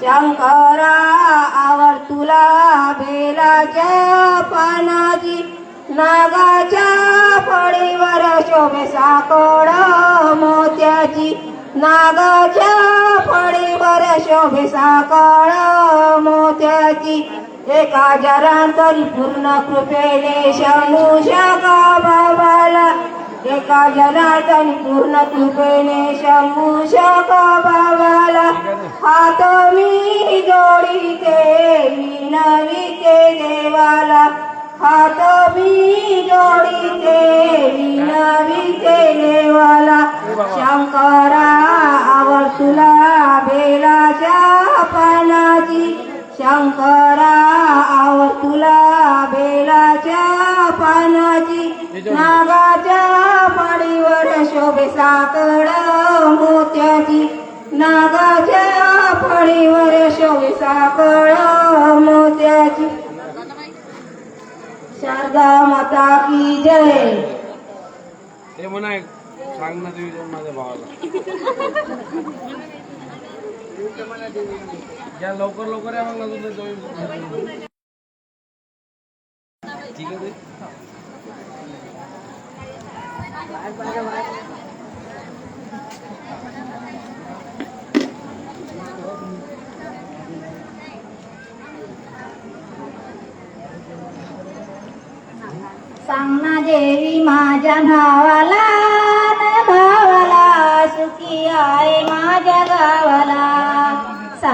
शंकरा आवर तुला बेलाच्या पानाची नागाच्या फळीवर शोभे साकोड मोत्याची. नागाच्या फळीवर शोभे साकोळ मोत्याची. एका जरांतरी पूर्ण कृपेने शनुषका बाबाला. एका जरांतरी पूर्ण कृपेने शंभूषका बाबाला. शंकरा आवर तुला बेलाच्या पानाची नागाच्या पाडीवर शोभे साकड मोत्याची. नागाच्या फळीवर शोभे साकड मोत्याची. शारदा माता की जय. म्हणा सांग ना माझ्या भावाला. या लवकर लवकर या मग ना तुमचं ठीक आहे ते? सांग ना देवी माझ्या भावाला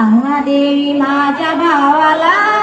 सांग देवी माझ्या भावाला